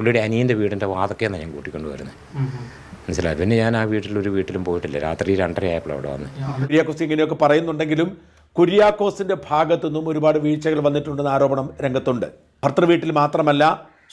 പുള്ളിയുടെ അനിയന്റെ വീടിന്റെ വാതക്കേന്നാണ് ഞാൻ കൂട്ടിക്കൊണ്ട് വരുന്നത്. മനസ്സിലായി? പിന്നെ ഞാൻ ആ വീട്ടിലൊരു വീട്ടിലും പോയിട്ടില്ല. രാത്രി രണ്ടര ആയപ്പോൾ അവിടെ വന്ന് കുര്യാക്കോസ് ഇങ്ങനെയൊക്കെ പറയുന്നുണ്ടെങ്കിലും കുര്യാക്കോസിന്റെ ഭാഗത്തു നിന്നും ഒരുപാട് വീഴ്ചകൾ വന്നിട്ടുണ്ടെന്ന ആരോപണം രംഗത്തുണ്ട്. ഭർത്തൃ വീട്ടിൽ മാത്രമല്ല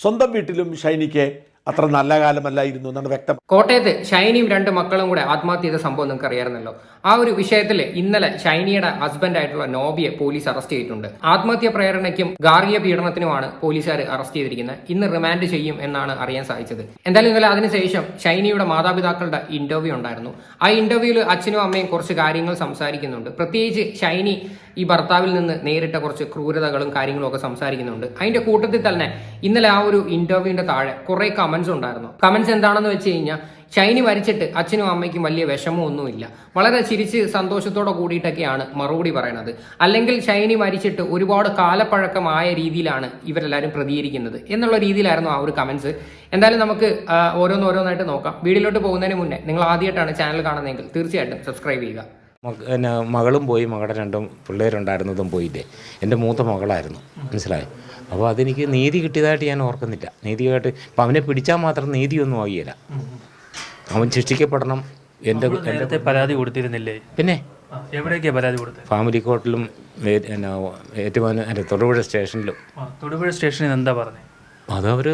സ്വന്തം വീട്ടിലും ഷൈനിക്ക് അത്ര നല്ല കാലമല്ലായിരുന്നു എന്നാണ് വ്യക്തം കോട്ടയത്ത് ഷൈനിയും രണ്ട് മക്കളും കൂടെ ആത്മഹത്യ ചെയ്ത സംഭവം നിങ്ങൾക്ക് അറിയാമായിരുന്നല്ലോ. ആ ഒരു വിഷയത്തിൽ ഇന്നലെ ഷൈനിയുടെ ഹസ്ബൻഡ് ആയിട്ടുള്ള നോബിയെ പോലീസ് അറസ്റ്റ് ചെയ്തിട്ടുണ്ട്. ആത്മഹത്യ പ്രേരണയ്ക്കും ഗാർഹിക പീഡനത്തിനുമാണ് പോലീസുകാർ അറസ്റ്റ് ചെയ്തിരിക്കുന്നത്. ഇന്ന് റിമാൻഡ് ചെയ്യും എന്നാണ് അറിയാൻ സാധിച്ചത്. എന്തായാലും ഇന്നലെ അതിനുശേഷം ഷൈനിയുടെ മാതാപിതാക്കളുടെ ഇന്റർവ്യൂ ഉണ്ടായിരുന്നു. ആ ഇന്റർവ്യൂവിൽ അച്ഛനും അമ്മയും കുറച്ച് കാര്യങ്ങൾ സംസാരിക്കുന്നുണ്ട്. പ്രത്യേകിച്ച് ഷൈനി ഈ ഭർത്താവിൽ നിന്ന് നേരിട്ട കുറച്ച് ക്രൂരതകളും കാര്യങ്ങളും ഒക്കെ സംസാരിക്കുന്നുണ്ട്. അതിന്റെ കൂട്ടത്തിൽ തന്നെ ഇന്നലെ ആ ഒരു ഇന്റർവ്യൂവിന്റെ താഴെ കുറെ കമന്റ്സ് ഉണ്ടായിരുന്നു. കമന്റ്സ് എന്താണെന്ന് വെച്ച് കഴിഞ്ഞാൽ ഷൈനി മരിച്ചിട്ട് അച്ഛനും അമ്മയ്ക്കും വലിയ വിഷമമൊന്നുമില്ല വളരെ ചിരിച്ച് സന്തോഷത്തോടെ കൂടിയിട്ടൊക്കെയാണ് മറുപടി പറയണത്. അല്ലെങ്കിൽ ഷൈനി മരിച്ചിട്ട് ഒരുപാട് കാലപ്പഴക്കമായ രീതിയിലാണ് ഇവരെല്ലാവരും പ്രതികരിക്കുന്നത് എന്നുള്ള രീതിയിലായിരുന്നു ആ ഒരു കമന്റ്സ് എന്തായാലും നമുക്ക് ഓരോന്നോരോന്നായിട്ട് നോക്കാം. വീഡിയോയിലോട്ട് പോകുന്നതിന് മുന്നേ നിങ്ങൾ ആദ്യമായിട്ടാണ് ചാനൽ കാണുന്നതെങ്കിൽ തീർച്ചയായിട്ടും സബ്സ്ക്രൈബ് ചെയ്യുക. പിന്നെ മകളും പോയി മകളുടെ രണ്ടും പിള്ളേരുണ്ടായിരുന്നതും പോയില്ലേ? എന്റെ മൂത്ത മകളായിരുന്നു മനസ്സിലായോ? അപ്പോൾ അതെനിക്ക് നീതി കിട്ടിയതായിട്ട് ഞാൻ ഓർക്കുന്നില്ല. നീതിയായിട്ട് ഇപ്പം അവനെ പിടിച്ചാൽ മാത്രം നീതിയൊന്നും ആകിയില്ല അവൻ ശിക്ഷിക്കപ്പെടണം. എന്റെ എന്റെ നേരത്തെ പരാതി കൊടുത്തിരുന്നില്ലേ? പിന്നെ? എവിടെയൊക്കെ പരാതി കൊടുത്തത് ഫാമിലി കോർട്ടിലും പിന്നെ ഏറ്റുമാനൂർ തൊടുപുഴ സ്റ്റേഷനിലും. തൊടുപുഴ സ്റ്റേഷനിൽ എന്താ പറഞ്ഞത് അതവർ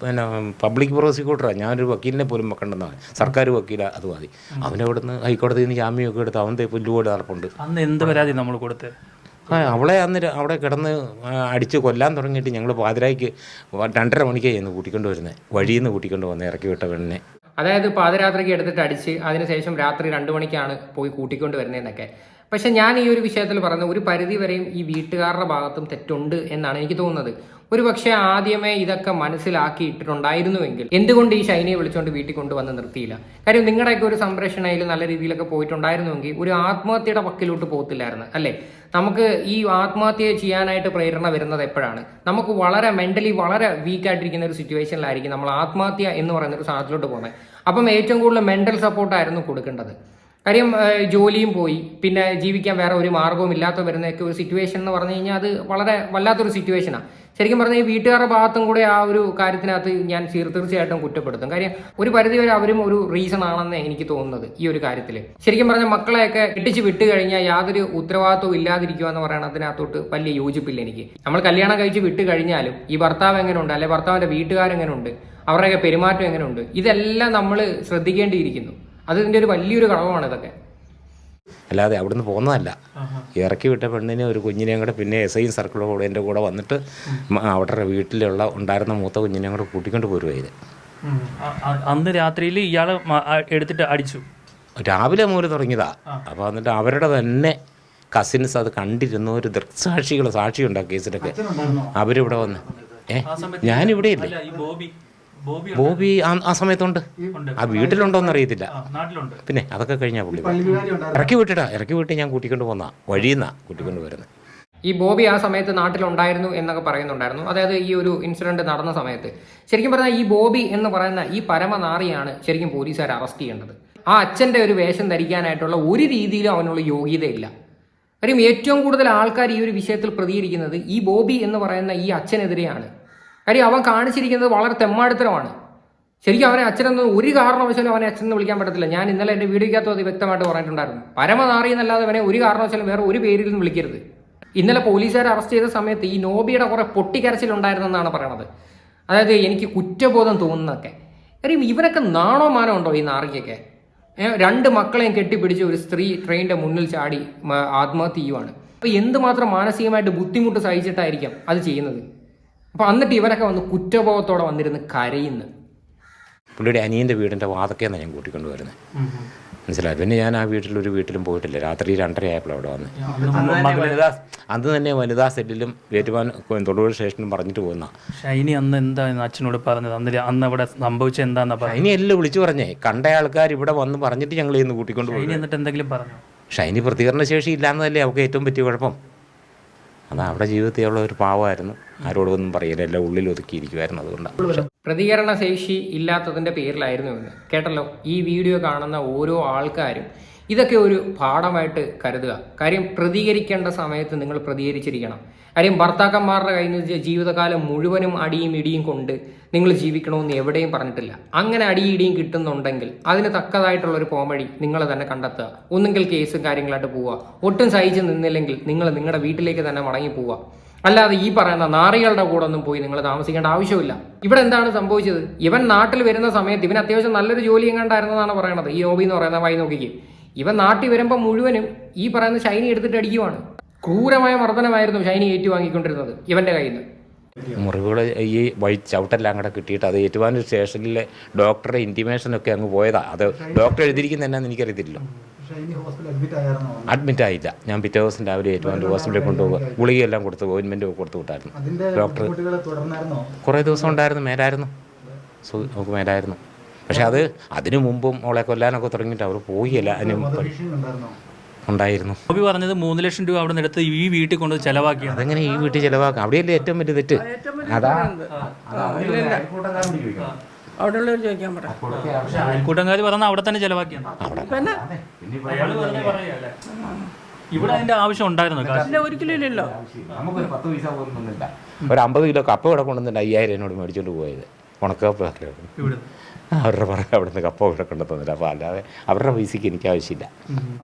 പിന്നെ പബ്ലിക് പ്രോസിക്യൂട്ടറാണ് ഞാനൊരു വക്കീലിനെ പോലും വെക്കണ്ടെന്നാണ് സർക്കാർ വക്കീല അത് മതി. അവനെ നിന്ന് ഹൈക്കോടതിയിൽ നിന്ന് ജാമ്യമൊക്കെ എടുത്ത് അവന്റെ പുല്ലുപോലെ നടപ്പുണ്ട്. അന്ന് എന്ത് പരാതി നമ്മൾ കൊടുത്ത്? ആ അവളെ അന്ന് അവിടെ കിടന്ന് അടിച്ച് കൊല്ലാൻ തുടങ്ങിയിട്ട് ഞങ്ങൾ പാതിരായ്ക്ക് രണ്ടര മണിക്കാണ് ചെന്ന് കൂട്ടിക്കൊണ്ട് വരുന്നത് വഴിയിൽ നിന്ന് കൂട്ടിക്കൊണ്ട് വന്ന് ഇറക്കി വിട്ട പെണ്ണിനെ. അതായത് പാതിരാത്രിക്ക് എടുത്തിട്ട് അടിച്ച് അതിനുശേഷം രാത്രി രണ്ടു മണിക്കാണ് പോയി കൂട്ടിക്കൊണ്ട് വരുന്നതെന്നൊക്കെ പക്ഷെ ഞാൻ ഈ ഒരു വിഷയത്തിൽ പറഞ്ഞ ഒരു പരിധി വരെയും ഈ വീട്ടുകാരുടെ ഭാഗത്തും തെറ്റുണ്ട് എന്നാണ് എനിക്ക് തോന്നുന്നത്. ഒരു പക്ഷേ ആദ്യമേ ഇതൊക്കെ മനസ്സിലാക്കിയിട്ടുണ്ടായിരുന്നുവെങ്കിൽ എന്തുകൊണ്ട് ഈ ഷൈനിയെ വിളിച്ചുകൊണ്ട് വീട്ടിൽ കൊണ്ടുവന്ന് നിർത്തിയില്ല? കാര്യം നിങ്ങളുടെയൊക്കെ ഒരു സംരക്ഷണയിൽ നല്ല രീതിയിലൊക്കെ പോയിട്ടുണ്ടായിരുന്നുവെങ്കിൽ ഒരു ആത്മഹത്യയുടെ പക്കിലോട്ട് പോകത്തില്ലായിരുന്നു അല്ലേ? നമുക്ക് ഈ ആത്മഹത്യ ചെയ്യാനായിട്ട് പ്രേരണ വരുന്നത് എപ്പോഴാണ്? നമുക്ക് വളരെ മെന്റലി വളരെ വീക്ക് ആയിട്ടിരിക്കുന്ന ഒരു സിറ്റുവേഷനിലായിരിക്കും നമ്മൾ ആത്മഹത്യ എന്ന് പറയുന്ന ഒരു സാധനത്തിലോട്ട് പോകുന്നത്. അപ്പം ഏറ്റവും കൂടുതൽ മെന്റൽ സപ്പോർട്ടായിരുന്നു കൊടുക്കേണ്ടത്. കാര്യം ജോലിയും പോയി. പിന്നെ ജീവിക്കാൻ വേറെ ഒരു മാർഗവും ഇല്ലാത്ത വരുന്നതൊക്കെ ഒരു സിറ്റുവേഷൻ എന്ന് പറഞ്ഞു കഴിഞ്ഞാൽ അത് വളരെ വല്ലാത്തൊരു സിറ്റുവേഷനാണ് ശരിക്കും പറഞ്ഞാൽ ഈ വീട്ടുകാരുടെ ഭാഗത്തും കൂടെ ആ ഒരു കാര്യത്തിനകത്ത് ഞാൻ തീർ- തീർച്ചയായിട്ടും കുറ്റപ്പെടുത്തും. കാര്യം ഒരു പരിധി വരെ അവരും ഒരു റീസൺ ആണെന്ന് എനിക്ക് തോന്നുന്നത് ഈ ഒരു കാര്യത്തിൽ ശരിക്കും പറഞ്ഞാൽ മക്കളെയൊക്കെ കെട്ടിച്ച് വിട്ട് കഴിഞ്ഞാൽ യാതൊരു ഉത്തരവാദിത്വവും ഇല്ലാതിരിക്കുക എന്ന് പറയണതിനകത്തോട്ട് വലിയ യോജിപ്പില്ല എനിക്ക്. നമ്മൾ കല്യാണം കഴിച്ച് വിട്ട് കഴിഞ്ഞാലും ഈ ഭർത്താവ് എങ്ങനെയുണ്ട്? അല്ലെ ഭർത്താവിന്റെ വീട്ടുകാരെങ്ങനെയുണ്ട് അവരുടെയൊക്കെ പെരുമാറ്റം എങ്ങനെയുണ്ട്? ഇതെല്ലാം നമ്മൾ ശ്രദ്ധിക്കേണ്ടിയിരിക്കുന്നു. അത് ഒരു വലിയൊരു ഘടകമാണ് ഇതൊക്കെ. അല്ലാതെ അവിടുന്ന് പോകുന്നതല്ല. ഇറക്കി വിട്ട പെണ്ണിനെ ഒരു കുഞ്ഞിനെയും കൂടെ പിന്നെ എസ് ഐ സർക്കിളും കൂടെ എന്റെ കൂടെ വന്നിട്ട് അവിടെ അവരുടെ വീട്ടിലുള്ള ഉണ്ടായിരുന്ന മൂത്ത കുഞ്ഞിനെയും കൂടെ കൂട്ടിക്കൊണ്ട് അ- അന്ന് രാത്രിയിൽ ഇയാൾ എടുത്തിട്ട് അടിച്ചു. രാവിലെ മൂല തുടങ്ങിയതാ. അപ്പോൾ എന്നിട്ട് അവരുടെ തന്നെ കസിൻസ് അത് കണ്ടിരുന്ന ഒരു ദൃക്സാക്ഷികൾ സാക്ഷിയുണ്ടാ കേസിലൊക്കെ അവരിവിടെ വന്ന്. ഏഹ് ഞാനിവിടെ ഇല്ല ബോബി ആ- സമയത്തുണ്ട്. ആ വീട്ടിലുണ്ടോന്ന് അറിയത്തില്ല. നാട്ടിലുണ്ട്. പിന്നെ അതൊക്കെ കഴിഞ്ഞാൽ പുള്ളി ഇറക്കി വിട്ടിട്ടാ ഇറക്കി വിട്ട് ഞാൻ കൂട്ടിക്കൊണ്ട് പോന്നാ. വഴിയെന്നാ കൂട്ടിക്കൊണ്ട് വരുന്നത് ഈ ബോബി ആ സമയത്ത് നാട്ടിലുണ്ടായിരുന്നു എന്നൊക്കെ പറയുന്നുണ്ടായിരുന്നു. അതായത് ഈ ഒരു ഇൻസിഡന്റ് നടന്ന സമയത്ത്. ശരിക്കും പറഞ്ഞാൽ ഈ ബോബി എന്ന് പറയുന്ന ഈ പരമനാറിയാണ് ശരിക്കും പോലീസുകാർ അറസ്റ്റ് ചെയ്യേണ്ടത്. ആ അച്ഛന്റെ ഒരു വേഷം ധരിക്കാനായിട്ടുള്ള ഒരു രീതിയിലും അവനുള്ള യോഗ്യതയില്ല. കാര്യം ഏറ്റവും കൂടുതൽ ആൾക്കാർ ഈ ഒരു വിഷയത്തിൽ പ്രതികരിക്കുന്നത് ഈ ബോബി എന്ന് പറയുന്ന ഈ അച്ഛനെതിരെയാണ്. കാര്യം അവൻ കാണിച്ചിരിക്കുന്നത് വളരെ തെമ്മാടിത്തരമാണ്. ശരിക്കും അവനെ അച്ഛനെന്ന് ഒരു കാരണവശാലും അവനെ അച്ഛനെന്ന് വിളിക്കാൻ പറ്റത്തില്ല. ഞാൻ ഇന്നലെ എന്റെ വീഡിയോക്കകത്ത് അത് വ്യക്തമായിട്ട് പറഞ്ഞിട്ടുണ്ടായിരുന്നു. പരമനാറി എന്നല്ലാതെ അവനെ ഒരു കാരണവശാലും വേറെ ഒരു പേരിൽ നിന്ന് വിളിക്കരുത്. ഇന്നലെ പോലീസുകാർ അറസ്റ്റ് ചെയ്ത സമയത്ത് ഈ നോബിയുടെ കുറെ പൊട്ടിക്കരച്ചിലുണ്ടായിരുന്നെന്നാണ് പറയണത്. അതായത് എനിക്ക് കുറ്റബോധം തോന്നുന്നതൊക്കെ. കാര്യം ഇവരൊക്കെ നാണോ മാനോ ഉണ്ടോ ഈ നാറിക്കൊക്കെ രണ്ട് മക്കളെയും കെട്ടിപ്പിടിച്ച് ഒരു സ്ത്രീ ട്രെയിനിന്റെ മുന്നിൽ ചാടി ആത്മഹത്യ ചെയ്യുവാണ്. അപ്പൊ എന്തുമാത്രം മാനസികമായിട്ട് ബുദ്ധിമുട്ട് സഹിച്ചിട്ടായിരിക്കാം അത് ചെയ്യുന്നത്? അപ്പൊ എന്നിട്ട് ഇവരൊക്കെ വന്ന് കുറ്റബോധത്തോടെ വന്നിരുന്ന് കരയുന്നു. പുള്ളിയുടെ അനിയന്റെ വീടിന്റെ വാതൊക്കെയാണ് ഞാൻ കൂട്ടിക്കൊണ്ട് വരുന്നത് മനസ്സിലായി? പിന്നെ ഞാൻ ആ വീട്ടിൽ ഒരു വീട്ടിലും പോയിട്ടില്ല. രാത്രി രണ്ടര ആയപ്പോൾ അവിടെ വന്ന്. വനിതാ അന്ന് തന്നെ വനിതാ സെല്ലിലും ഏറ്റുമാൻ തൊടുപുഴ സ്റ്റേഷനിലും പറഞ്ഞിട്ട് പോകുന്ന ഷൈനി അന്ന് എന്താ അച്ഛനോട് പറഞ്ഞത്? അന്ന് അന്ന് അവിടെ സംഭവിച്ചത് എന്താന്നാ ഷൈനി എല്ലാം വിളിച്ചു പറഞ്ഞേ. കണ്ട ആൾക്കാർ ഇവിടെ വന്ന് പറഞ്ഞിട്ട് ഞങ്ങൾ ഇന്ന് കൂട്ടിക്കൊണ്ട് പോയി എന്നിട്ട് എന്തെങ്കിലും പറഞ്ഞു? ഷൈനി പ്രതികരണ ശേഷി ഇല്ലാന്നതല്ലേ അവൾക്ക് ഏറ്റവും പറ്റിയ കുഴപ്പം. അത് അവിടെ ജീവിതത്തിൽ അവളെ ഒരു പാവമായിരുന്നു. ആരോടൊന്നും പറയില്ല എല്ലാം ഉള്ളിൽ ഒതുക്കിയിരിക്കുമായിരുന്നു അതുകൊണ്ടാണ്. പ്രതികരണ ശേഷി ഇല്ലാത്തതിന്റെ പേരിലായിരുന്നു എന്ന് കേട്ടല്ലോ ഈ വീഡിയോ കാണുന്ന ഓരോ ആൾക്കാരും ഇതൊക്കെ ഒരു പാഠമായിട്ട് കരുതുക. കാര്യം പ്രതികരിക്കേണ്ട സമയത്ത് നിങ്ങൾ പ്രതികരിച്ചിരിക്കണം. കാര്യം ഭർത്താക്കന്മാരുടെ കയ്യിൽ നിന്ന് ജീവിതകാലം മുഴുവനും അടിയും ഇടിയും കൊണ്ട് നിങ്ങൾ ജീവിക്കണമെന്ന് എവിടെയും പറഞ്ഞിട്ടില്ല. അങ്ങനെ അടിയിടിയും കിട്ടുന്നുണ്ടെങ്കിൽ അതിന് തക്കതായിട്ടുള്ള ഒരു പോംവഴി നിങ്ങൾ തന്നെ കണ്ടെത്തുക. ഒന്നുകിൽ കേസും കാര്യങ്ങളായിട്ട് പോവുക. ഒട്ടും സഹിച്ച് നിന്നില്ലെങ്കിൽ നിങ്ങൾ നിങ്ങളുടെ വീട്ടിലേക്ക് തന്നെ മടങ്ങി പോവുക. അല്ലാതെ ഈ പറയുന്ന നാറികളുടെ കൂടെ ഒന്നും പോയി നിങ്ങൾ താമസിക്കേണ്ട ആവശ്യമില്ല. ഇവിടെ എന്താണ് സംഭവിച്ചത്? ഇവൻ നാട്ടിൽ വരുന്ന സമയത്ത് ഇവൻ അത്യാവശ്യം നല്ലൊരു ജോലി എങ്ങാണ്ടായിരുന്നതാണ് പറയണത്. ഈ ഓബി എന്ന് പറയുന്ന വൈ നോക്കിക്ക്. ഇവൻ നാട്ടിൽ വരുമ്പോൾ മുഴുവനും ഈ പറയുന്ന ഷൈനി എടുത്തിട്ട് അടിക്കുവാണ്. ക്രൂരമായ മർദ്ദനമായിരുന്നു ഷൈനി ഏറ്റുവാങ്ങിക്കൊണ്ടിരുന്നത് ഇവന്റെ കയ്യിൽ നിന്ന്. മുറിവുകൾ ഈ വഴി ചവിട്ടെല്ലാം കൂടെ കിട്ടിയിട്ട് അത് ഏറ്റുമാനൂർ സ്റ്റേഷനിലെ ഡോക്ടറുടെ ഇന്റിമേഷനൊക്കെ അങ്ങ് പോയതാ. അത് ഡോക്ടർ എഴുതിയിരിക്കുന്ന എന്നാന്ന് എനിക്കറിയത്തില്ലല്ലോ. അഡ്മിറ്റ് അഡ്മിറ്റ് ആയില്ല. ഞാൻ പിറ്റേ ദിവസം രാവിലെ ഏറ്റുമാനൂർ ഹോസ്പിറ്റലിൽ കൊണ്ടുപോകുക ഗുളികയെല്ലാം കൊടുത്ത് ഓയിൻമെന്റ് കൊടുത്തു വിട്ടായിരുന്നു. അതിന്റെ ഡോക്ടർ കുറേ ദിവസം ഉണ്ടായിരുന്നു മേലായിരുന്നു. സു നമുക്ക് മേലായിരുന്നു. പക്ഷെ അത് അതിനു മുമ്പും അവളെ കൊല്ലാനൊക്കെ തുടങ്ങിയിട്ട് അവർ പോയില്ല. അതിന് മുമ്പ് ഉണ്ടായിരുന്നോ. ഉണ്ടായിരുന്നു ബോബി പറഞ്ഞത് മൂന്ന് ലക്ഷം രൂപ അവിടെ നിന്ന് എടുത്ത് ഈ വീട്ടിൽ കൊണ്ട് ചെലവാക്കി അതെങ്ങനെ ഈ വീട്ടിൽ ചെലവാക്കാം. അവിടെയല്ലേ ഏറ്റവും വലിയ തെറ്റ്? അതാ. അവിടെയുള്ളവർ ചോദിക്കാൻ പറ. പറഞ്ഞ അവിടെ തന്നെ ചെലവാക്കിയാണ്. ഇവിടെ അതിന്റെ ആവശ്യം ഉണ്ടായിരുന്നു കാശ്. ഇല്ല ഒരിക്കലും ഇല്ലല്ലോ. നമുക്കൊരു പത്ത് പൈസ ഒരു അമ്പത് കിലോ കപ്പ ഇവിടെ കൊണ്ടുവന്നിട്ട് അയ്യായിരം എന്നോട് മേടിച്ചോണ്ട് പോയത്. ഉണക്കപ്പ ഇവിടെ അവരുടെ പുറകെ അവിടുന്ന് കപ്പ ഇവിടെ കൊണ്ടു തന്നില്ല അപ്പോൾ അല്ലാതെ അവരുടെ പൈസക്ക് എനിക്ക് ആവശ്യമില്ല.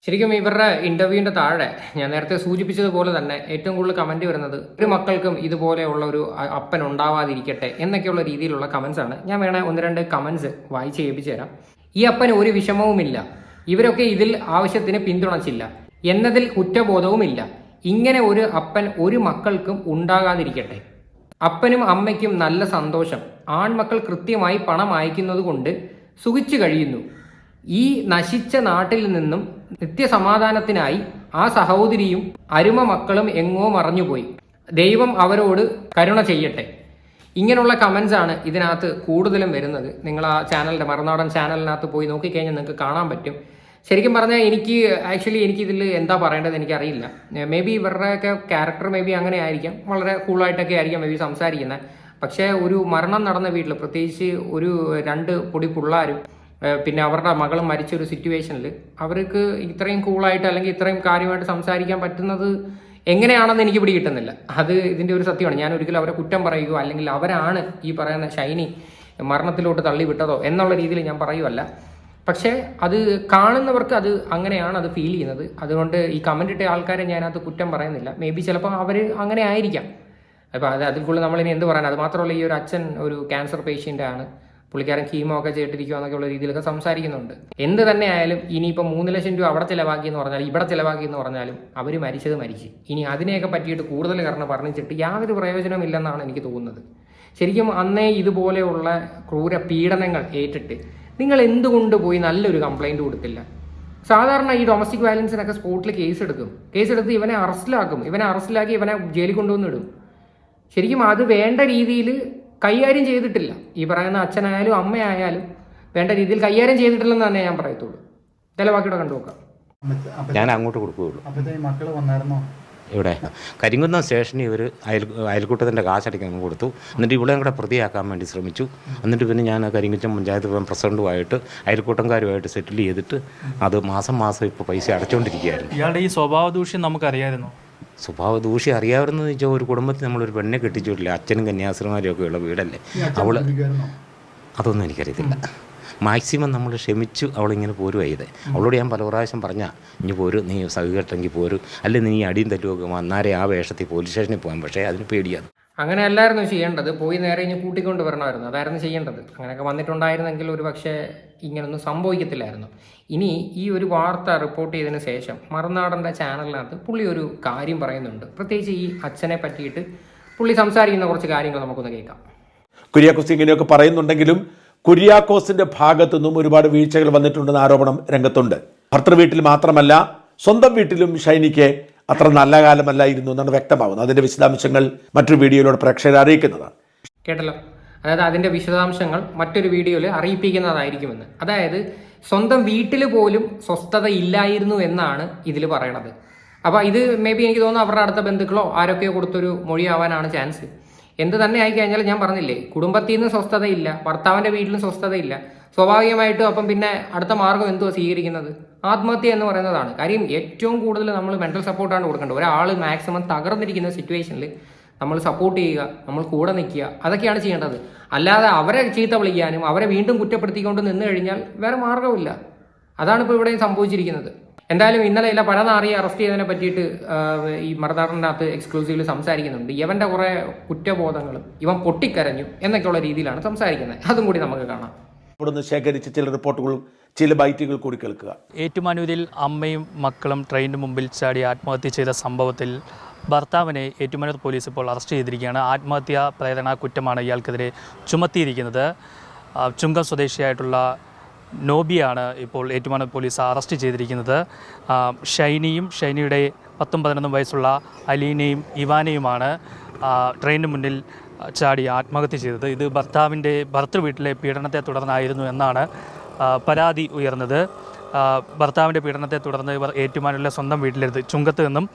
ശരിക്കും ഇവരുടെ ഇന്റർവ്യൂവിന്റെ താഴെ ഞാൻ നേരത്തെ സൂചിപ്പിച്ചതുപോലെ തന്നെ ഏറ്റവും കൂടുതൽ കമന്റ് വരുന്നത് ഒരു മക്കൾക്കും ഇതുപോലെയുള്ള ഒരു അപ്പൻ ഉണ്ടാവാതിരിക്കട്ടെ എന്നൊക്കെയുള്ള രീതിയിലുള്ള കമന്റ്സ് ആണ്. ഞാൻ വേണേ ഒന്ന് രണ്ട് കമന്റ്സ് വായിച്ച് കേൾപ്പിച്ചു തരാം. ഈ അപ്പന് ഒരു വിഷമവുമില്ല. ഇവരൊക്കെ ഇതിൽ ആവശ്യത്തിന് പിന്തുണച്ചില്ല. എന്നതിൽ കുറ്റബോധവുമില്ല. ഇങ്ങനെ ഒരു അപ്പൻ ഒരു മക്കൾക്കും ഉണ്ടാകാതിരിക്കട്ടെ. അപ്പനും അമ്മയ്ക്കും നല്ല സന്തോഷം. ആൺമക്കൾ കൃത്യമായി പണം അയക്കുന്നത് കൊണ്ട് സുഖിച്ചു കഴിയുന്നു. ഈ നശിച്ച നാട്ടിൽ നിന്നും നിത്യസമാധാനത്തിനായി ആ സഹോദരിയും അരുമ മക്കളും എങ്ങോ മറഞ്ഞുപോയി. ദൈവം അവരോട് കരുണ ചെയ്യട്ടെ. ഇങ്ങനെയുള്ള കമൻസ് ആണ് ഇതിനകത്ത് കൂടുതലും വരുന്നത്. നിങ്ങൾ ആ ചാനലിന്റെ മറുനാടൻ ചാനലിനകത്ത് പോയി നോക്കിക്കഴിഞ്ഞാൽ നിങ്ങൾക്ക് കാണാൻ പറ്റും. ശരിക്കും പറഞ്ഞാൽ എനിക്ക് ആക്ച്വലി എനിക്ക് ഇതിൽ എന്താ പറയേണ്ടത് എനിക്കറിയില്ല. മേ ബി ഇവരുടെയൊക്കെ ക്യാരക്ടർ മേ ബി അങ്ങനെ ആയിരിക്കാം. വളരെ കൂളായിട്ടൊക്കെ ആയിരിക്കാം മേ ബി സംസാരിക്കുന്നത് പക്ഷേ ഒരു മരണം നടന്ന വീട്ടിൽ പ്രത്യേകിച്ച് ഒരു രണ്ട് പൊടി പിള്ളേരും പിന്നെ അവരുടെ മകൾ മരിച്ച ഒരു സിറ്റുവേഷനിൽ അവർക്ക് ഇത്രയും കൂളായിട്ട് അല്ലെങ്കിൽ ഇത്രയും കാര്യമായിട്ട് സംസാരിക്കാൻ പറ്റുന്നത് എങ്ങനെയാണെന്ന് എനിക്ക് പിടി കിട്ടുന്നില്ല. അത് ഇതിന്റെ ഒരു സത്യമാണ്. ഞാൻ ഒരിക്കലും അവരെ കുറ്റം പറയുകയോ അല്ലെങ്കിൽ അവരാണ് ഈ പറയുന്ന ഷൈനി മരണത്തിലോട്ട് തള്ളിവിട്ടതോ എന്നുള്ള രീതിയിൽ ഞാൻ പറയുമല്ല പക്ഷേ അത് കാണുന്നവർക്ക് അത് അങ്ങനെയാണ് അത് ഫീൽ ചെയ്യുന്നത്. അതുകൊണ്ട് ഈ കമന്റ് ഇട്ട ആൾക്കാരെ ഞാനത് കുറ്റം പറയുന്നില്ല. മേ ബി ചിലപ്പോൾ അവർ അങ്ങനെ ആയിരിക്കാം. അപ്പോൾ അത് അതിൽ കൂടുതൽ നമ്മളിനി എന്ത് പറയാൻ അത് മാത്രമല്ല ഈ ഒരു അച്ഛൻ ഒരു ക്യാൻസർ പേഷ്യന്റ് ആണ്. പുള്ളിക്കാരൻ കീമോ ഒക്കെ ചെയ്തിരിക്കുക എന്നൊക്കെയുള്ള രീതിയിലൊക്കെ സംസാരിക്കുന്നുണ്ട്. എന്ത് തന്നെ ആയാലും ഇനിയിപ്പോൾ മൂന്ന് ലക്ഷം രൂപ അവിടെ ചിലവാക്കി എന്ന് പറഞ്ഞാലും ഇവിടെ ചിലവാക്കി എന്ന് പറഞ്ഞാലും അവർ മരിച്ചത് മരിച്ച്. ഇനി അതിനെയൊക്കെ പറ്റിയിട്ട് കൂടുതൽ കാരണം പറഞ്ഞിട്ട് യാതൊരു പ്രയോജനവും ഇല്ലെന്നാണ് എനിക്ക് തോന്നുന്നത്. ശരിക്കും അന്നേ ഇതുപോലെയുള്ള ക്രൂര പീഡനങ്ങൾ ഏറ്റിട്ട് നിങ്ങൾ എന്തുകൊണ്ട് പോയി നല്ലൊരു കംപ്ലൈന്റ് കൊടുത്തില്ല? സാധാരണ ഈ ഡൊമസ്റ്റിക് വയലൻസിനൊക്കെ സ്പോട്ടിൽ കേസ് എടുക്കും. കേസ് എടുത്ത് ഇവനെ അറസ്റ്റിലാക്കും ഇവനെ അറസ്റ്റിലാക്കി ഇവനെ ജയിലിൽ കൊണ്ടുവന്നിടും ശരിക്കും അത് വേണ്ട രീതിയിൽ കൈകാര്യം ചെയ്തിട്ടില്ല. ഈ പറയുന്ന അച്ഛനായാലും അമ്മയായാലും വേണ്ട രീതിയിൽ കൈകാര്യം ചെയ്തിട്ടില്ലെന്ന് തന്നെ ഞാൻ പറയത്തുള്ളൂ. ചില ബാക്കിയുടെ കണ്ടു നോക്കാം ഞാൻ അങ്ങോട്ട് കൊടുക്കുകയുള്ളൂ. മക്കൾ വന്നായിരുന്നോ? ഇവിടെ. കരിങ്കുന്നം സ്റ്റേഷനിൽ ഇവർ അയൽ അയൽക്കൂട്ടത്തിന്റെ കാശടിക്കാൻ കൊടുത്തു. എന്നിട്ട് ഇവിടെയും കൂടെ പ്രതിയാക്കാൻ വേണ്ടി ശ്രമിച്ചു. എന്നിട്ട് പിന്നെ ഞാൻ കരിങ്കുറ്റം പഞ്ചായത്ത് പ്രസിഡന്റുമായിട്ട് പ്രസിഡന്റുമായിട്ട് അയൽക്കൂട്ടംകാരുമായിട്ട് സെറ്റിൽ ചെയ്തിട്ട് അത് മാസം മാസം ഇപ്പോൾ പൈസ അടച്ചുകൊണ്ടിരിക്കുകയായിരുന്നു ഇയാളുടെ ഈ സ്വഭാവ ദൂഷ്യം നമുക്കറിയായിരുന്നു സ്വഭാവ ദൂഷ്യം അറിയാവുന്നതെന്ന് വെച്ചാൽ ഒരു കുടുംബത്തിൽ നമ്മളൊരു പെണ്ണെ കെട്ടിച്ചിട്ടില്ല. അച്ഛനും കന്യാസ്ത്രീമാരും ഒക്കെ ഉള്ള വീടല്ലേ. അവൾ? അതൊന്നും എനിക്കറിയത്തില്ല. മാക്സിമം നമ്മൾ ക്ഷമിച്ചു അവളിങ്ങനെ പോരുമായത് അവളോട് ഞാൻ പല പ്രാവശ്യം പറഞ്ഞാൽ ഇനി പോരു നീ സഹികെട്ടെങ്കിൽ പോരു. അല്ലെ നീ അടിയും തെറ്റുമൊക്കെ വന്നാരെ ആ വേഷത്തിൽ പോലീസ് സ്റ്റേഷനിൽ പോകാൻ പക്ഷേ അതിന് പേടിയാണ് അങ്ങനെ അല്ലായിരുന്നു ചെയ്യേണ്ടത്. പോയി നേരെ ഇനി കൂട്ടിക്കൊണ്ട് വരണമായിരുന്നു. അതായിരുന്നു ചെയ്യേണ്ടത്. അങ്ങനെയൊക്കെ വന്നിട്ടുണ്ടായിരുന്നെങ്കിൽ ഒരു പക്ഷേ ഇങ്ങനൊന്നും സംഭവിക്കത്തില്ലായിരുന്നു. ഇനി ഈ ഒരു വാർത്ത റിപ്പോർട്ട് ചെയ്തതിന് ശേഷം മറുനാടന്റെ ചാനലിനകത്ത് പുള്ളി ഒരു കാര്യം പറയുന്നുണ്ട്. പ്രത്യേകിച്ച് ഈ അച്ഛനെ പറ്റിയിട്ട് പുള്ളി സംസാരിക്കുന്ന കുറച്ച് കാര്യങ്ങൾ നമുക്കൊന്ന് കേൾക്കാം. കുര്യാക്കുസ് ഇങ്ങനെയൊക്കെ പറയുന്നുണ്ടെങ്കിലും കുര്യാക്കോസിന്റെ ഭാഗത്തു നിന്നും ഒരുപാട് വീഴ്ചകൾ വന്നിട്ടുണ്ടെന്ന ആരോപണം രംഗത്തുണ്ട്. ഭർത്തൃ വീട്ടിൽ മാത്രമല്ല സ്വന്തം വീട്ടിലും ഷൈനിക്ക് അത്ര നല്ല കാലമല്ലായിരുന്നു എന്നാണ് വ്യക്തമാവുന്നത്. അതിന്റെ വിശദാംശങ്ങൾ മറ്റൊരു വീഡിയോയിലൂടെ പ്രേക്ഷകരെ അറിയിക്കുന്നതാണ്. കേട്ടല്ലോ. അതായത് അതിന്റെ വിശദാംശങ്ങൾ മറ്റൊരു വീഡിയോയിൽ അറിയിപ്പിക്കുന്നതായിരിക്കുമെന്ന്. അതായത് സ്വന്തം വീട്ടിൽ പോലും സ്വസ്ഥത ഇല്ലായിരുന്നു എന്നാണ് ഇതിൽ പറയണത്. അപ്പോൾ ഇത് മേ ബി എനിക്ക് തോന്നുന്നു അവരുടെ അടുത്ത ബന്ധുക്കളോ ആരൊക്കെയോ കൊടുത്തൊരു മൊഴിയാവാനാണ് ചാൻസ്. എന്ത് തന്നെ ആയി കഴിഞ്ഞാൽ ഞാൻ പറഞ്ഞില്ലേ കുടുംബത്തിൽ നിന്ന് സ്വസ്ഥതയില്ല ഭർത്താവിന്റെ വീട്ടിലും സ്വസ്ഥതയില്ല. സ്വാഭാവികമായിട്ടും അപ്പം പിന്നെ അടുത്ത മാർഗം എന്തുവാ സ്വീകരിക്കുന്നത്? ആത്മഹത്യ എന്ന് പറയുന്നതാണ്. കാര്യം ഏറ്റവും കൂടുതൽ നമ്മൾ മെന്റൽ സപ്പോർട്ടാണ് കൊടുക്കേണ്ടത്. ഒരാൾ മാക്സിമം തകർന്നിരിക്കുന്ന സിറ്റുവേഷനിൽ നമ്മൾ സപ്പോർട്ട് ചെയ്യുക നമ്മൾ കൂടെ നിൽക്കുക അതൊക്കെയാണ് ചെയ്യേണ്ടത്. അല്ലാതെ അവരെ ചീത്ത വിളിക്കാനും അവരെ വീണ്ടും കുറ്റപ്പെടുത്തിക്കൊണ്ട് നിന്ന് കഴിഞ്ഞാൽ വേറെ മാർഗമില്ല അതാണ് ഇപ്പോൾ ഇവിടെയും സംഭവിച്ചിരിക്കുന്നത്. എന്തായാലും ഇന്നലെ ഇല്ല പഴനാറിയെ അറസ്റ്റ് ചെയ്തതിനെ പറ്റിയിട്ട് ഈ അകത്ത് എക്സ്ക്ലൂസീവിൽ സംസാരിക്കുന്നുണ്ട്. ഇവന്റെ കുറെ കുറ്റബോധങ്ങളും ഇവൻ പൊട്ടിക്കരഞ്ഞു എന്നൊക്കെയുള്ള രീതിയിലാണ് സംസാരിക്കുന്നത്. അതും കൂടി നമുക്ക് കാണാം. ഇവിടുന്ന് ശേഖരിച്ച ചില റിപ്പോർട്ടുകളും ചില ബൈറ്റുകൾ കൂടി കേൾക്കുക. ഏറ്റുമാനൂരിൽ അമ്മയും മക്കളും ട്രെയിനിന് മുമ്പിൽ ചാടി ആത്മഹത്യ ചെയ്ത സംഭവത്തിൽ ഭർത്താവിനെ ഏറ്റുമാനൂർ പോലീസ് ഇപ്പോൾ അറസ്റ്റ് ചെയ്തിരിക്കുകയാണ്. ആത്മഹത്യാ പ്രേരണ കുറ്റമാണ് ഇയാൾക്കെതിരെ ചുമത്തിയിരിക്കുന്നത്. ചുങ്കം സ്വദേശിയായിട്ടുള്ള നോബിയാണ് ഇപ്പോൾ ഏറ്റുമാനൂർ പോലീസ് അറസ്റ്റ് ചെയ്തിരിക്കുന്നത്. ഷൈനിയും ഷൈനിയുടെ പത്തും പതിനൊന്നും വയസ്സുള്ള അലീനയും ഇവാനയുമാണ് ട്രെയിനിന് മുന്നിൽ ചാടി ആത്മഹത്യ ചെയ്തത്. ഇത് ഭർത്താവിന്റെ ഭർത്തൃ വീട്ടിലെ പീഡനത്തെ തുടർന്നായിരുന്നു എന്നാണ് പരാതി ഉയർന്നത്. ഭർത്താവിന്റെ പീഡനത്തെ തുടർന്ന് ഇവർ ഏറ്റുമാനൂരിലെ സ്വന്തം വീട്ടിലെത്തി ചുങ്കത്ത് നിന്നും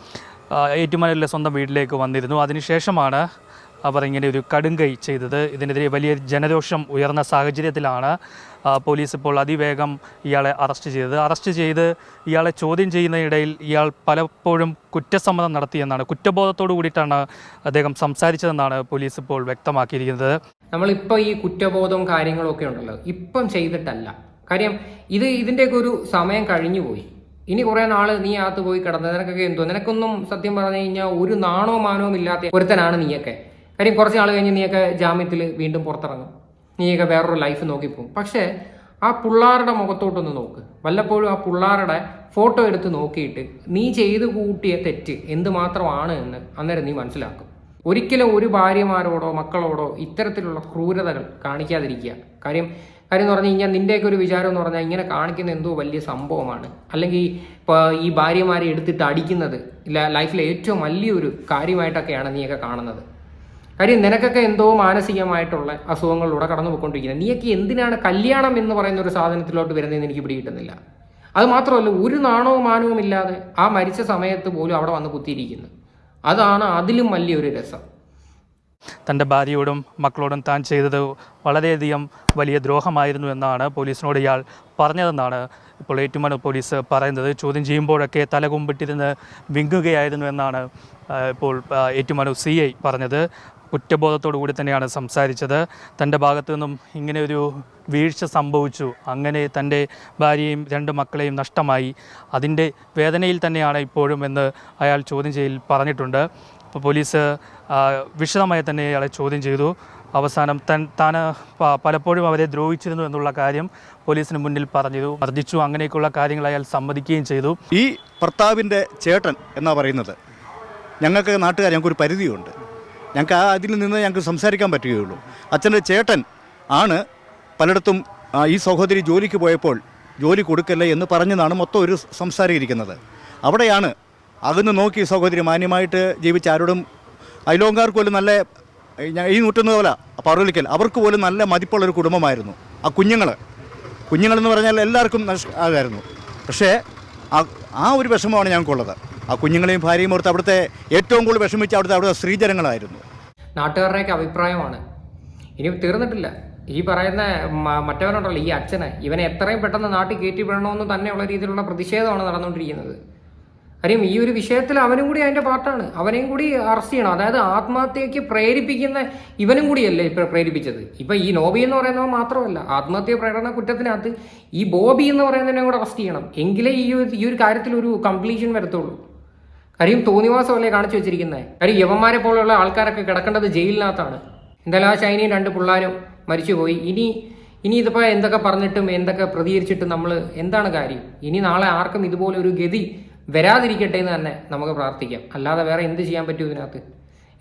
ഏറ്റുമാനൂരിലെ സ്വന്തം വീട്ടിലേക്ക് വന്നിരുന്നു. അതിനുശേഷമാണ് അവർ ഇങ്ങനെ ഒരു കടുങ്കൈ ചെയ്തത്. ഇതിനെതിരെ വലിയ ജനരോഷം ഉയർന്ന സാഹചര്യത്തിലാണ് പോലീസ് ഇപ്പോൾ അതിവേഗം ഇയാളെ അറസ്റ്റ് ചെയ്തത്. അറസ്റ്റ് ചെയ്ത് ഇയാളെ ചോദ്യം ചെയ്യുന്നതിനിടയിൽ ഇയാൾ പലപ്പോഴും കുറ്റസമ്മതം നടത്തിയെന്നാണ് കുറ്റബോധത്തോടു കൂടിയിട്ടാണ് അദ്ദേഹം സംസാരിച്ചതെന്നാണ് പോലീസ് ഇപ്പോൾ വ്യക്തമാക്കിയിരിക്കുന്നത്. നമ്മളിപ്പോൾ ഈ കുറ്റബോധവും കാര്യങ്ങളൊക്കെ ഉണ്ടല്ലോ ഇപ്പം ചെയ്തിട്ടല്ല. കാര്യം ഇത് ഇതിന്റെയൊക്കെ ഒരു സമയം കഴിഞ്ഞു പോയി. ഇനി കുറെ നാൾ നീ അകത്ത് പോയി കിടന്നത് നിനക്കൊക്കെ എന്തോ നിനക്കൊന്നും സത്യം പറഞ്ഞു കഴിഞ്ഞാൽ ഒരു നാണോ മാനവും ഇല്ലാത്ത ഒരുത്തനാണ് നീയൊക്കെ. കാര്യം കുറച്ച് നാൾ കഴിഞ്ഞ് നീയൊക്കെ ജാമ്യത്തിൽ വീണ്ടും പുറത്തിറങ്ങും. നീയൊക്കെ വേറൊരു ലൈഫ് നോക്കിപ്പോവും പക്ഷേ ആ പിള്ളാരുടെ മുഖത്തോട്ടൊന്ന് നോക്ക്. വല്ലപ്പോഴും ആ പിള്ളാരുടെ ഫോട്ടോ എടുത്ത് നോക്കിയിട്ട് നീ ചെയ്തു കൂട്ടിയ തെറ്റ് എന്തുമാത്രമാണ് എന്ന് അന്നേരം നീ മനസ്സിലാക്കും. ഒരിക്കലും ഒരു ഭാര്യമാരോടോ മക്കളോടോ ഇത്തരത്തിലുള്ള ക്രൂരതകൾ കാണിക്കാതിരിക്കുക. കാര്യം കാര്യം എന്ന് പറഞ്ഞു കഴിഞ്ഞാൽ നിന്റെയൊക്കെ ഒരു വിചാരം എന്ന് പറഞ്ഞാൽ ഇങ്ങനെ കാണിക്കുന്ന എന്തോ വലിയ സംഭവമാണ്. അല്ലെങ്കിൽ ഇപ്പോൾ ഈ ഭാര്യമാരെ എടുത്തിട്ട് അടിക്കുന്നത് ലൈഫിലെ ഏറ്റവും വലിയൊരു കാര്യമായിട്ടൊക്കെയാണ് നീയൊക്കെ കാണുന്നത്. കാര്യം നിനക്കൊക്കെ എന്തോ മാനസികമായിട്ടുള്ള അസുഖങ്ങളിലൂടെ കടന്നു പോയിക്കൊണ്ടിരിക്കുന്നത് നീയൊക്കെ എന്തിനാണ് കല്യാണം എന്ന് പറയുന്ന ഒരു സാധനത്തിലോട്ട് വരുന്നതെന്ന് എനിക്ക് പിടികിട്ടുന്നില്ല. അത് മാത്രമല്ല ഒരു നാണവും മാനവും ഇല്ലാതെ ആ മരിച്ച സമയത്ത് പോലും അവിടെ വന്ന് കുത്തിയിരിക്കുന്നു. അതാണ് അതിലും വലിയൊരു രസം. തന്റെ ഭാര്യയോടും മക്കളോടും താൻ ചെയ്തത് വളരെയധികം വലിയ ദ്രോഹമായിരുന്നു എന്നാണ് പോലീസിനോട് ഇയാൾ പറഞ്ഞതെന്നാണ് ഇപ്പോൾ ഏറ്റുമാനൂർ പോലീസ് പറയുന്നത്. ചോദ്യം ചെയ്യുമ്പോഴൊക്കെ തലകുമ്പിട്ടിരുന്ന് വിങ്ങുകയായിരുന്നു എന്നാണ് ഇപ്പോൾ ഏറ്റുമാനൂർ സി ഐ പറഞ്ഞത്. കുറ്റബോധത്തോടു കൂടി തന്നെയാണ് സംസാരിച്ചത്. തന്റെ ഭാഗത്തു നിന്നും ഇങ്ങനെ ഒരു വീഴ്ച സംഭവിച്ചു. അങ്ങനെ തന്റെ ഭാര്യയും രണ്ട് മക്കളെയും നഷ്ടമായി. അതിന്റെ വേദനയിൽ തന്നെയാണ് ഇപ്പോഴും എന്ന് അയാൾ ചോദ്യം ചെയ്യൽ പറഞ്ഞിട്ടുണ്ട്. അപ്പോൾ പോലീസ് വിശദമായി തന്നെ അയാളെ ചോദ്യം ചെയ്തു. അവസാനം തൻ താൻ പലപ്പോഴും അവരെ ദ്രോഹിച്ചിരുന്നു എന്നുള്ള കാര്യം പോലീസിന് മുന്നിൽ പറഞ്ഞു മർദ്ദിച്ചു. അങ്ങനെയൊക്കെയുള്ള കാര്യങ്ങൾ അയാൾ സമ്മതിക്കുകയും ചെയ്തു. ഈ ഭർത്താവിന്റെ ചേട്ടൻ എന്നാ പറയുന്നത്? ഞങ്ങൾക്ക് നാട്ടുകാർ ഞങ്ങൾക്കൊരു പരിധിയുണ്ട്. ഞങ്ങൾക്ക് ആ അതിൽ നിന്ന് ഞങ്ങൾക്ക് സംസാരിക്കാൻ പറ്റുകയുള്ളൂ. അച്ഛന്റെ ചേട്ടൻ ആണ് പലയിടത്തും ഈ സഹോദരി ജോലിക്ക് പോയപ്പോൾ ജോലി കൊടുക്കല്ലേ എന്ന് പറഞ്ഞതാണ് മൊത്തം ഒരു സംസാരിയിരിക്കുന്നത് അവിടെയാണ് അകന്ന് നോക്കി സഹോദരി മാന്യമായിട്ട് ജീവിച്ച ആരോടും അയലോങ്കാർക്ക് പോലും നല്ല ഈ നൂറ്റുന്ന പോലെ പറവലിക്കൽ അവർക്ക് പോലും നല്ല മതിപ്പുള്ള ഒരു കുടുംബമായിരുന്നു. ആ കുഞ്ഞുങ്ങൾ കുഞ്ഞുങ്ങളെന്ന് പറഞ്ഞാൽ എല്ലാവർക്കും നഷ് അതായിരുന്നു പക്ഷേ ആ ഒരു വിഷമമാണ് ഞങ്ങൾക്കുള്ളത്. ആ കുഞ്ഞുങ്ങളെയും ഭാര്യയും ഓർത്ത് അവിടുത്തെ ഏറ്റവും കൂടുതൽ വിഷമിച്ച അവിടുത്തെ അവിടുത്തെ സ്ത്രീജനങ്ങളായിരുന്നു. നാട്ടുകാരുടെയൊക്കെ അഭിപ്രായമാണ്. ഇനി തീർന്നിട്ടില്ല. ഈ പറയുന്ന മറ്റവനുണ്ടല്ലോ ഈ അച്ഛനെ. ഇവനെ എത്രയും പെട്ടെന്ന് നാട്ടിൽ കയറ്റി വിടണമെന്ന് തന്നെയുള്ള രീതിയിലുള്ള പ്രതിഷേധമാണ് നടന്നുകൊണ്ടിരിക്കുന്നത്. കാര്യം ഈ ഒരു വിഷയത്തിൽ അവനും കൂടി അതിന്റെ പാർട്ടാണ്. അവനെയും കൂടി അറസ്റ്റ് ചെയ്യണം. അതായത് ആത്മഹത്യക്ക് പ്രേരിപ്പിക്കുന്ന ഇവനും കൂടിയല്ലേ ഇപ്പൊ പ്രേരിപ്പിച്ചത്. ഇപ്പൊ ഈ നോബി എന്ന് പറയുന്നവൻ മാത്രമല്ല ആത്മഹത്യ പ്രേരണ കുറ്റത്തിനകത്ത് ഈ ബോബി എന്ന് പറയുന്നതിനെ കൂടെ അറസ്റ്റ് ചെയ്യണം. എങ്കിലേ ഈ ഒരു കാര്യത്തിൽ ഒരു കംപ്ലീഷൻ വരത്തുള്ളൂ. കാര്യം തോന്നിവാസമല്ലേ കാണിച്ചു വെച്ചിരിക്കുന്നത് കാര്യം യവന്മാരെ പോലെയുള്ള ആൾക്കാരൊക്കെ കിടക്കേണ്ടത് ജയിലിനകത്താണ്. എന്തായാലും ആ ചൈനയും രണ്ട് പിള്ളേരും മരിച്ചുപോയി. ഇനി ഇനി ഇതിപ്പോൾ എന്തൊക്കെ പറഞ്ഞിട്ടും എന്തൊക്കെ പ്രതികരിച്ചിട്ടും നമ്മൾ എന്താണ് കാര്യം? ഇനി നാളെ ആർക്കും ഇതുപോലെ ഒരു ഗതി വരാതിരിക്കട്ടെ എന്ന് തന്നെ നമുക്ക് പ്രാർത്ഥിക്കാം. അല്ലാതെ വേറെ എന്ത് ചെയ്യാൻ പറ്റും ഇതിനകത്ത്?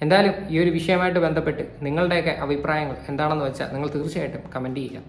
എന്തായാലും ഈ ഒരു വിഷയമായിട്ട് ബന്ധപ്പെട്ട് നിങ്ങളുടെയൊക്കെ അഭിപ്രായങ്ങൾ എന്താണെന്ന് വെച്ചാൽ നിങ്ങൾ തീർച്ചയായിട്ടും കമന്റ് ചെയ്യുക.